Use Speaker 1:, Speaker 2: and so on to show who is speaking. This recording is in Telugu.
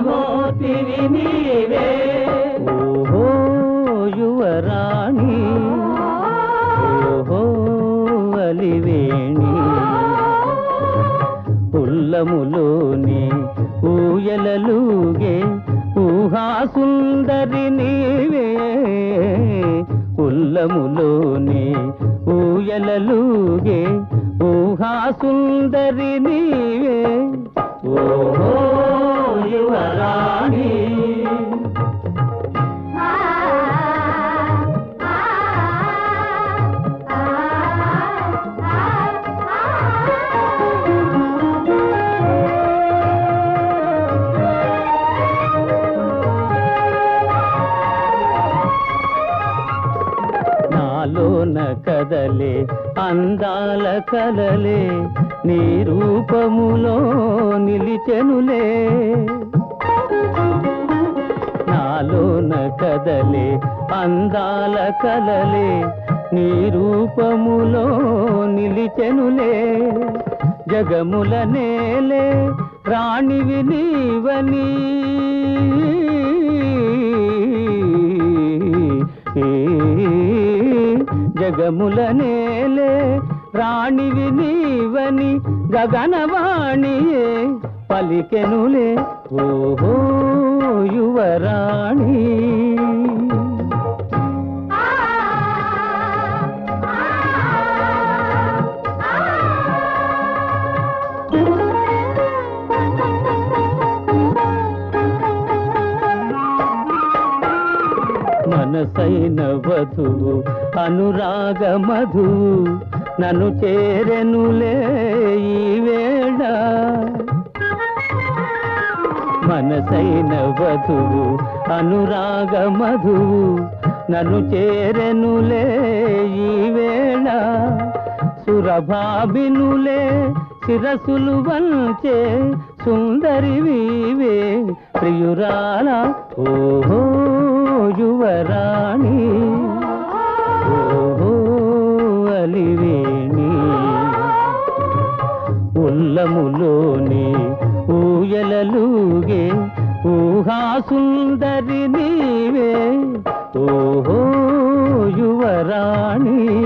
Speaker 1: మురిపించే నీవే
Speaker 2: ఓహో యువరాణి. ఓహో అలివేణి. ఉల్లములోని ఊయలలుగే ఊహాసుందరి నీవే. ఉల్లములోని ఊయలలుగే ఊహాసుందరి నీవే. ఓహో రాణి. నాలోన కదలే అందాల కలలే నీ రూపములో నిలిచెనులే. నాలోన కదలే అందాల కలలే నీ రూపములో నిలిచెనులే. జగముల నేలే రాణివి నీవని. జగముల నేలే రాణివి నీవని గగనవాణియే పలికెనులే. ఓహో యువరాణి. మనసైన వధువు అనురాగ మధు నన్ను చేరెనులే ఈ మనసైన వధువు అనురాగ మధువు నన్ను చేరెనులే ఈ వేళ. సురభాబినులే శిరసులు వంచే సుందరి వీవే ప్రియురాల ఓహో యువరాణి. ఉల్లములోని ఊయలలుగే ఊహాసుందరి నీవే. ఓహో యువరాణి.